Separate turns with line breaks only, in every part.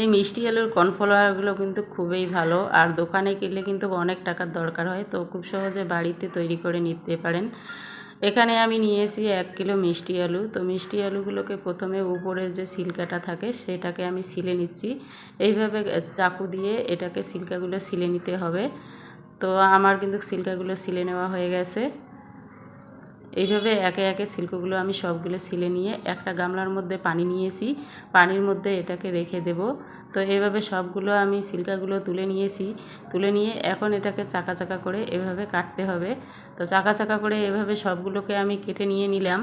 এই মিষ্টি আলুর কর্নফ্লাওয়ারগুলো কিন্তু খুবই ভালো। আর দোকানে কিনলে কিন্তু অনেক টাকার দরকার হয়, তো খুব সহজে বাড়িতে তৈরি করে নিতে পারেন। এখানে আমি নিয়েছি এক কিলো মিষ্টি আলু। তো মিষ্টি আলুগুলোকে প্রথমে উপরের যে সিলকাটা থাকে, সেটাকে আমি সিলে নিচ্ছি। এইভাবে চাকু দিয়ে এটাকে সিলকাগুলো সিলে নিতে হবে। তো আমার কিন্তু সিলকাগুলো সিলে নেওয়া হয়ে গেছে। এইভাবে একে একে সিল্কগুলো আমি সবগুলো সিলে নিয়ে একটা গামলার মধ্যে পানি নিয়েছি। পানির মধ্যে এটাকে রেখে দেব। তো এভাবে সবগুলো আমি সিল্কাগুলো তুলে নিয়েছি। তুলে নিয়ে এখন এটাকে চাকা চাকা করে এভাবে কাটতে হবে। তো চাকা চাকা করে এভাবে সবগুলোকে আমি কেটে নিয়ে নিলাম।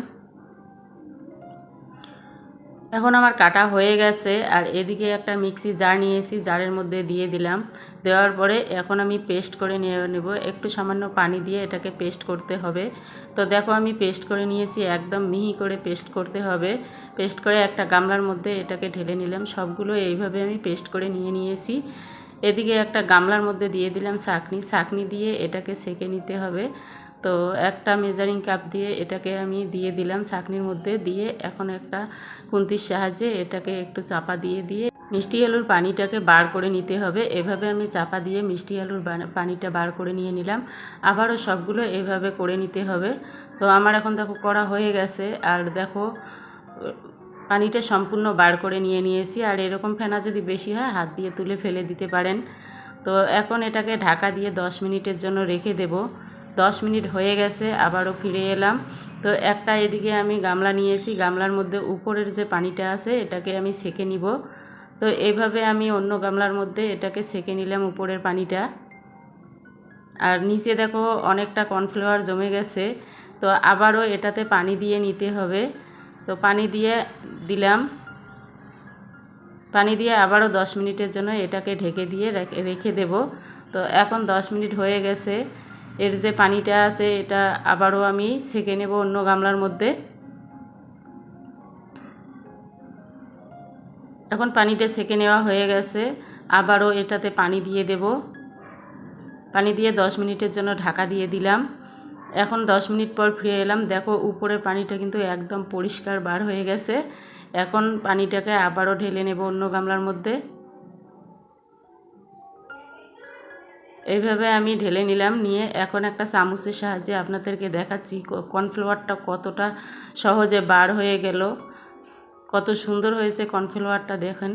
এখন আমার কাটা হয়ে গেছে আর এদিকে একটা মিক্সি জার নিয়েছি, জারের মধ্যে দিয়ে দিলাম। দেওয়ার পরে এখন আমি পেস্ট করে নিয়ে নেব। একটু সামান্য পানি দিয়ে এটাকে পেস্ট করতে হবে। তো দেখো আমি পেস্ট করে নিয়েছি, একদম মিহি করে পেস্ট করতে হবে। পেস্ট করে একটা গামলার মধ্যে এটাকে ঢেলে নিলাম। সবগুলো এইভাবে আমি পেস্ট করে নিয়ে নিয়েছি। এদিকে একটা গামলার মধ্যে দিয়ে দিলাম চাকনি চাকনি দিয়ে এটাকে সেকে নিতে হবে। তো একটা মেজারিং কাপ দিয়ে এটাকে আমি দিয়ে দিলাম চাকনির মধ্যে। দিয়ে এখন একটা খুন্তির সাহায্যে এটাকে একটু চাপা দিয়ে দিয়ে মিষ্টি আলুর পানিটাকে বার করে নিতে হবে। এভাবে আমি চাপা দিয়ে মিষ্টি আলুর পানিটা বার করে নিয়ে নিলাম। আবারও সবগুলো এভাবে করে নিতে হবে। তো আমার এখন দেখো করা হয়ে গেছে। আর দেখো পানিটা সম্পূর্ণ বার করে নিয়ে নিয়েছি। আর এরকম ফেনা যদি বেশি হয়, হাত দিয়ে তুলে ফেলে দিতে পারেন। তো এখন এটাকে ঢাকা দিয়ে দশ মিনিটের জন্য রেখে দেব। দশ মিনিট হয়ে গেছে, আবারও ফিরে এলাম। তো একটা এদিকে আমি গামলা নিয়েছি। গামলার মধ্যে উপরের যে পানিটা আছে, এটাকে আমি সেকে নিব। তো এইভাবে আমি অন্য গামলার মধ্যে এটাকে সেকে নিলাম উপরের পানিটা। আর নিচে দেখো অনেকটা কর্নফ্লাওয়ার জমে গেছে। তো আবারও এটাতে পানি দিয়ে নিতে হবে। তো পানি দিয়ে দিলাম। পানি দিয়ে আবারও দশ মিনিটের জন্য এটাকে ঢেকে দিয়ে রেখে দেব। তো এখন দশ মিনিট হয়ে গেছে। এর যে পানিটা আছে, এটা আবারও আমি সেকে নেব অন্য গামলার মধ্যে। এখন পানিটা সেকে নেওয়া হয়ে গেছে। আবারও এটাতে পানি দিয়ে দেব। পানি দিয়ে দশ মিনিটের জন্য ঢাকা দিয়ে দিলাম। এখন দশ মিনিট পর ফিরে এলাম। দেখো, উপরের পানিটা কিন্তু একদম পরিষ্কার বার হয়ে গেছে। এখন পানিটাকে আবারও ঢেলে নেব অন্য গামলার মধ্যে। এইভাবে আমি ঢেলে নিলাম, নিয়ে এখন একটা চামচের সাহায্যে আপনাদেরকে দেখাচ্ছি কর্নফ্লাওয়ারটা কতটা সহজে বার হয়ে গেল। কত সুন্দর হয়েছে কর্নফ্লাওয়ারটা, দেখেন।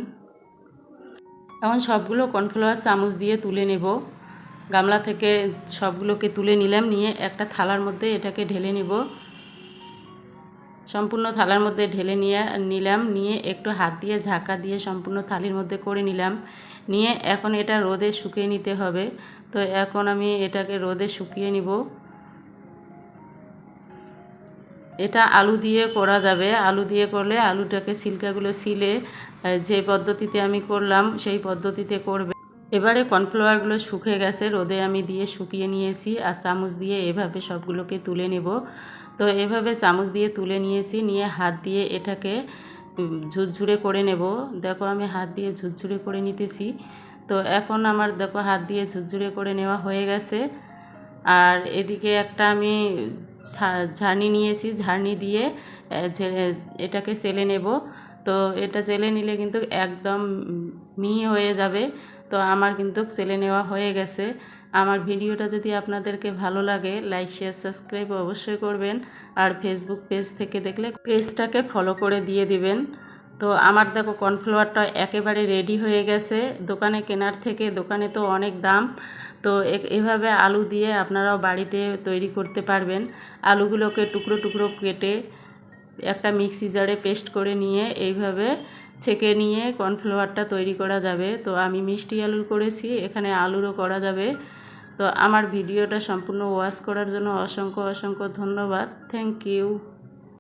এখন সবগুলো কর্নফ্লাওয়ার চামচ দিয়ে তুলে নেব। গামলা থেকে সবগুলোকে তুলে নিলাম, নিয়ে একটা থালার মধ্যে এটাকে ঢেলে নেব। সম্পূর্ণ থালার মধ্যে ঢেলে নিয়ে নিলাম, নিয়ে একটু হাত দিয়ে ঝাঁকা দিয়ে সম্পূর্ণ থালির মধ্যে করে নিলাম। নিয়ে এখন এটা রোদে শুকিয়ে নিতে হবে, তো এখন আমি এটাকে রোদে শুকিয়ে নিব। এটা আলু দিয়ে করা যাবে, আলু দিয়ে করলে আলুটাকে সিল্কাগুলো সিলে যে পদ্ধতিতে আমি করলাম সেই পদ্ধতিতে করবে। এবারে কর্নফ্লাওয়ারগুলো শুকে গেছে, রোদে আমি দিয়ে শুকিয়ে নিয়েছি আর চামচ দিয়ে এভাবে সবগুলোকে তুলে নেব। তো এভাবে চামচ দিয়ে তুলে নিয়েছি, নিয়ে হাত দিয়ে এটাকে ঝুরঝুরে করে নেব। দেখো আমি হাত দিয়ে ঝুরঝুরে করে নিতেছি। তো এখন আমার দেখো হাত দিয়ে ঝুরঝুরে করে নেওয়া হয়ে গেছে। আর এদিকে একটা আমি ঝাড়নি নিয়েছি ঝাড়নি দিয়ে এটাকে চেলে নেব। তো এটা চেলে নিলে কিন্তু একদম মিহি হয়ে যাবে। তো আমার কিন্তু চেলে নেওয়া হয়ে গেছে। আমার ভিডিওটা যদি আপনাদেরকে ভালো লাগে, লাইক, শেয়ার, সাবস্ক্রাইব অবশ্যই করবেন। আর ফেসবুক পেজ থেকে দেখলে পেজটাকে ফলো করে দিয়ে দিবেন। তো আমার দেখো কর্নফ্লাওয়ারটা একেবারে রেডি হয়ে গেছে। দোকানে কেনার থেকে দোকানে তো অনেক দাম। তো এভাবে আলু দিয়ে আপনারাও বাড়িতে তৈরি করতে পারবেন। আলুগুলোকে টুকরো টুকরো কেটে একটা মিক্সি জারে পেস্ট করে নিয়ে এইভাবে ছেঁকে নিয়ে কর্নফ্লাওয়ারটা তৈরি করা যাবে। তো আমি মিষ্টি আলুর করেছি, এখানে আলুরও করা যাবে। তো আমার ভিডিওটা সম্পূর্ণ ওয়াশ করার জন্য অসংখ্য অসংখ্য ধন্যবাদ। Thank you